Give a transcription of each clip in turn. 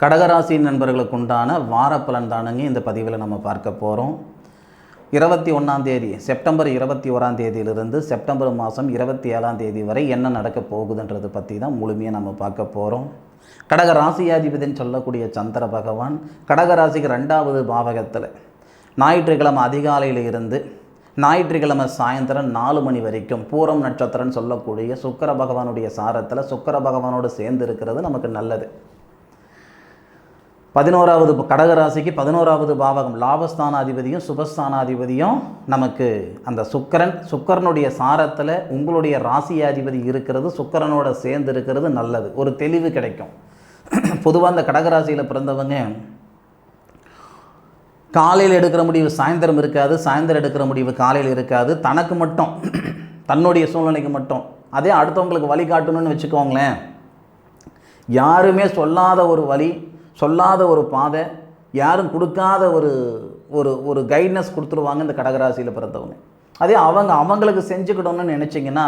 கடகராசி நண்பர்களுக்கு உண்டான வார பலன் தானுங்க இந்த பதிவில் நம்ம பார்க்க போகிறோம் இருபத்தி ஒன்றாம் தேதி செப்டம்பர் இருபத்தி ஓராம் தேதியிலிருந்து செப்டம்பர் மாதம் இருபத்தி ஏழாம் தேதி வரை என்ன நடக்க போகுதுன்றது பற்றி தான் முழுமையாக நம்ம பார்க்க போகிறோம் கடக ராசியாதிபதினு சொல்லக்கூடிய சந்திர பகவான் கடக ராசிக்கு ரெண்டாவது பாவகத்தில் ஞாயிற்றுக்கிழமை அதிகாலையில் இருந்து ஞாயிற்றுக்கிழமை சாயந்தரம் நாலு மணி வரைக்கும் பூரம் நட்சத்திரம்னு சொல்லக்கூடிய சுக்கர பகவானுடைய சாரத்தில் சுக்கர பகவானோடு சேர்ந்து இருக்கிறது நமக்கு நல்லது. பதினோராவது கடகராசிக்கு பதினோராவது பாவகம் லாபஸ்தானாதிபதியும் சுபஸ்தானாதிபதியும் நமக்கு அந்த சுக்கரன் சுக்கரனுடைய சாரத்தில் உங்களுடைய ராசியாதிபதி இருக்கிறது சுக்கரனோட சேர்ந்து இருக்கிறது நல்லது. ஒரு தெளிவு கிடைக்கும். பொதுவாக அந்த கடகராசியில் பிறந்தவங்க காலையில் எடுக்கிற முடிவு சாயந்தரம் இருக்காது சாயந்தரம் எடுக்கிற முடிவு காலையில் இருக்காது. தனக்கு மட்டும் தன்னுடைய சூழ்நிலைக்கு மட்டும். அதே அடுத்தவங்களுக்கு வழிகாட்டணும்னு வச்சுக்கோங்களேன். யாருமே சொல்லாத ஒரு வழி சொல்லாத ஒரு பாதை யாரும் கொடுக்காத ஒரு ஒரு ஒரு கைட்னஸ் கொடுத்துருவாங்க இந்த கடகராசியில் பிறந்தவங்க. அதே அவங்க அவங்களுக்கு செஞ்சுக்கிடணும்னு நினச்சிங்கன்னா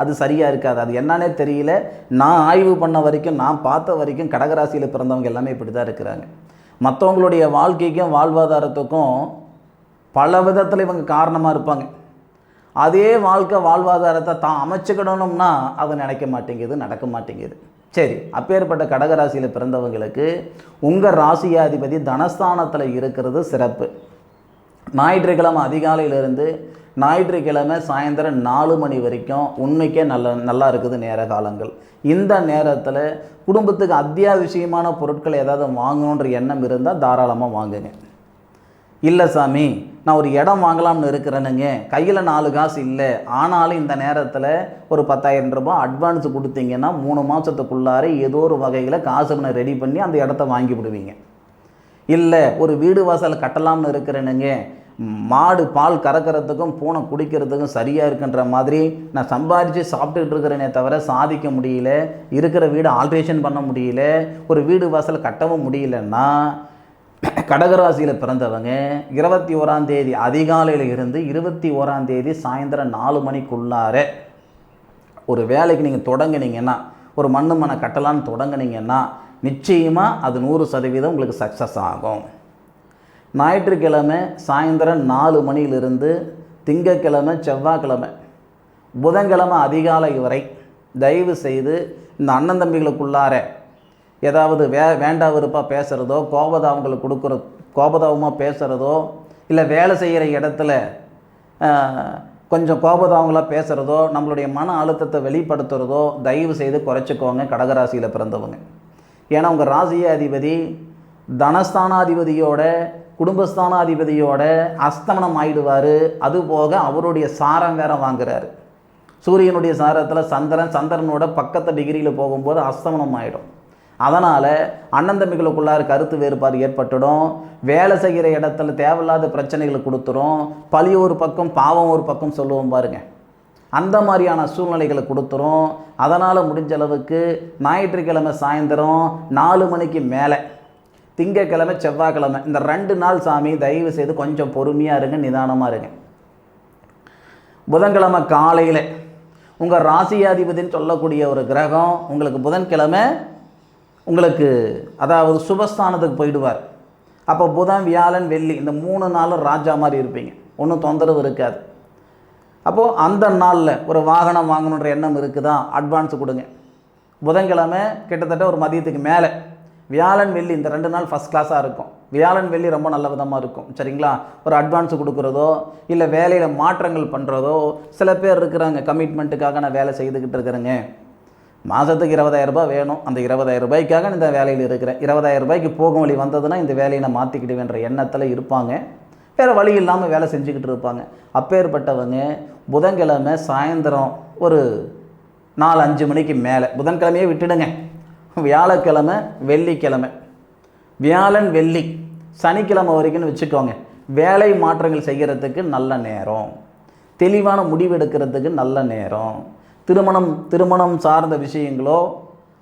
அது சரியாக இருக்காது. அது என்னன்னே தெரியல. நான் ஆய்வு பண்ண வரைக்கும் நான் பார்த்த வரைக்கும் கடகராசியில் பிறந்தவங்க எல்லாமே இப்படி தான் இருக்கிறாங்க. மற்றவங்களுடைய வாழ்க்கைக்கும் வாழ்வாதாரத்துக்கும் பல விதத்தில் இவங்க காரணமாக இருப்பாங்க. அதே வாழ்க்கை வாழ்வாதாரத்தை தான் அமைச்சுக்கிடணும்னா அது நினைக்க மாட்டேங்குது நடக்க மாட்டேங்குது. சரி அப்பேற்பட்ட கடகராசியில் பிறந்தவங்களுக்கு உங்கள் ராசியாதிபதி தனஸ்தானத்தில் இருக்கிறது சிறப்பு. ஞாயிற்றுக்கிழமை அதிகாலையிலிருந்து ஞாயிற்றுக்கிழமை சாயந்தரம் நாலு மணி வரைக்கும் உண்மைக்கே நல்ல நல்லா இருக்குது நேர காலங்கள். இந்த நேரத்தில் குடும்பத்துக்கு அத்தியாவசியமான பொருட்கள் ஏதாவது வாங்கணுன்ற எண்ணம் இருந்தால் தாராளமாக வாங்குங்க. இல்லை சாமி நான் ஒரு இடம் வாங்கலாம்னு இருக்கிறேனுங்க. கையில் நாலு காசு இல்லை. ஆனாலும் இந்த நேரத்தில் ஒரு பத்தாயிரம் ரூபாய் அட்வான்ஸ் கொடுத்தீங்கன்னா மூணு மாதத்துக்குள்ளார ஏதோ ஒரு வகையில் காசு ரெடி பண்ணி அந்த இடத்த வாங்கி விடுவீங்க. இல்லை ஒரு வீடு வாசல் கட்டலாம்னு இருக்கிறேனுங்க. மாடு பால் கறக்கிறதுக்கும் பூனை குடிக்கிறதுக்கும் சரியாக இருக்குன்ற மாதிரி நான் சம்பாதிச்சு சாப்பிட்டுக்கிட்டு இருக்கிறேனே தவிர சாதிக்க முடியல. இருக்கிற வீடு ஆல்ட்ரேஷன் பண்ண முடியல. ஒரு வீடு வாசல் கட்டவும் முடியலன்னா கடகராசியில் பிறந்தவங்க இருபத்தி ஓராம் தேதி அதிகாலையில் இருந்து இருபத்தி ஓராம் தேதி சாயந்தரம் நாலு மணிக்குள்ளார ஒரு வேலைக்கு நீங்கள் தொடங்குனீங்கன்னா ஒரு மண்ணு மனை கட்டலான்னு தொடங்கினீங்கன்னா நிச்சயமாக அது நூறு சதவீதம் உங்களுக்கு சக்ஸஸ் ஆகும். ஞாயிற்றுக்கிழமை சாயந்தரம் நாலு மணியிலிருந்து திங்கக்கிழமை செவ்வாய்க்கிழமை புதன்கிழமை அதிகாலை வரை தயவு செய்து இந்த அண்ணன் தம்பிகளுக்குள்ளார ஏதாவது வே வேண்டா விருப்பாக பேசுகிறதோ கோபதாவங்களுக்கு கொடுக்குற கோபதாபமாக பேசுகிறதோ இல்லை வேலை செய்கிற இடத்துல கொஞ்சம் கோபதாவங்களாக பேசுகிறதோ நம்மளுடைய மன அழுத்தத்தை வெளிப்படுத்துகிறதோ தயவு செய்து குறைச்சிக்கோங்க கடகராசியில் பிறந்தவங்க. ஏன்னா உங்கள் ராசியாதிபதி தனஸ்தானாதிபதியோட குடும்பஸ்தானாதிபதியோட அஸ்தமனம் ஆயிடுவார். அதுபோக அவருடைய சாரம் வேற வாங்குறாரு. சூரியனுடைய சாரத்தில் சந்திரன் சந்திரனோட பக்கத்து டிகிரியில் போகும்போது அஸ்தமனம் ஆகிடும் அதனால் அண்ணன் தம்பிகளுக்குள்ளார கருத்து வேறுபாடு ஏற்பட்டுடும். வேலை செய்கிற இடத்துல தேவையில்லாத பிரச்சனைகளை கொடுத்துரும். பழி ஒரு பக்கம் பாவம் ஒரு பக்கம் சொல்லுவோம் பாருங்க. அந்த மாதிரியான சூழ்நிலைகளை கொடுத்துரும். அதனால் முடிஞ்ச அளவுக்கு ஞாயிற்றுக்கிழமை சாயந்தரம் நாலு மணிக்கு மேலே திங்கக்கிழமை செவ்வாய்க்கிழமை இந்த ரெண்டு நாள் சாமி தயவு செய்து கொஞ்சம் பொறுமையாக இருங்க நிதானமாக இருங்க. புதன்கிழமை காலையில் உங்கள் ராசியாதிபதினு சொல்லக்கூடிய ஒரு கிரகம் உங்களுக்கு புதன்கிழமை உங்களுக்கு அதாவது சுபஸ்தானத்துக்கு போயிடுவார். அப்போ புதன் வியாழன் வெள்ளி இந்த மூணு நாளும் ராஜா மாதிரி இருப்பீங்க. ஒன்றும் தொந்தரவு இருக்காது. அப்போது அந்த நாளில் ஒரு வாகனம் வாங்கணுன்ற எண்ணம் இருக்குதா? அட்வான்ஸ் கொடுங்க. புதன்கிழமை கிட்டத்தட்ட ஒரு மதியத்துக்கு மேலே. வியாழன் வெள்ளி இந்த ரெண்டு நாள் ஃபஸ்ட் கிளாஸாக இருக்கும். வியாழன் வெள்ளி ரொம்ப நல்ல விதமாக இருக்கும். சரிங்களா? ஒரு அட்வான்ஸ் கொடுக்குறதோ இல்லை வேலையில் மாற்றங்கள் பண்ணுறதோ சில பேர் இருக்கிறாங்க. கமிட்மெண்ட்டுக்காக நான் வேலை செய்துக்கிட்டு இருக்கிறேங்க. மாதத்துக்கு இருபதாயிரம் ரூபாய் வேணும். அந்த இருபதாயிரம் ரூபாய்க்காக நான் இந்த வேலையில் இருக்கிறேன். இருபதாயிரம் ரூபாய்க்கு போகும் வழி வந்ததுன்னா இந்த வேலையை நான் மாற்றிக்கிடுவேன்ற எண்ணத்தில் இருப்பாங்க. வேறு வழி இல்லாமல் வேலை செஞ்சுக்கிட்டு இருப்பாங்க. அப்பேற்பட்டவங்க புதன்கிழமை சாயந்தரம் ஒரு நாலு அஞ்சு மணிக்கு மேலே. புதன்கிழமையே விட்டுடுங்க. வியாழக்கிழமை வெள்ளிக்கிழமை. வியாழன் வெள்ளி சனிக்கிழமை வரைக்கும்னு வச்சுக்கோங்க. வேலை மாற்றங்கள் செய்கிறதுக்கு நல்ல நேரம். தெளிவான முடிவு எடுக்கிறதுக்கு நல்ல நேரம். திருமணம் திருமணம் சார்ந்த விஷயங்களோ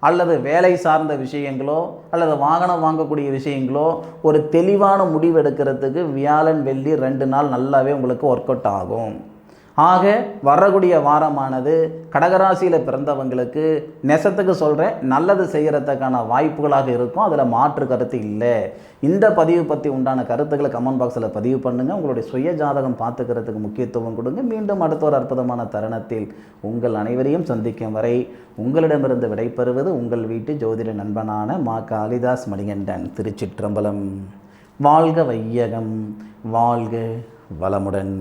அல்லது வேலை சார்ந்த விஷயங்களோ அல்லது வாகனம் வாங்கக்கூடிய விஷயங்களோ ஒரு தெளிவான முடிவு எடுக்கிறதுக்கு வியாழன் வெள்ளி ரெண்டு நாள் நல்லாவே உங்களுக்கு ஒர்க் அவுட் ஆகும். ஆக வரக்கூடிய வாரமானது கடகராசியில் பிறந்தவங்களுக்கு நெசத்துக்கு சொல்கிறேன் நல்லது செய்கிறதுக்கான வாய்ப்புகளாக இருக்கும். அதில் மாற்று கருத்து இல்லை. இந்த பதிவு பற்றி உண்டான கருத்துக்களை கமெண்ட் பாக்ஸில் பதிவு பண்ணுங்கள் உங்களுடைய சுய ஜாதகம் பார்த்துக்கிறதுக்கு முக்கியத்துவம் கொடுங்க. மீண்டும் அடுத்த ஒரு அற்புதமான தருணத்தில் உங்கள் அனைவரையும் சந்திக்கும் வரை உங்களிடமிருந்து விடைபெறுவது உங்கள் வீட்டு ஜோதிட நண்பனான மா காளிதாஸ் மணிகண்டன் திருச்சிற்றம்பலம். வாழ்க வையகம். வாழ்க வளமுடன்.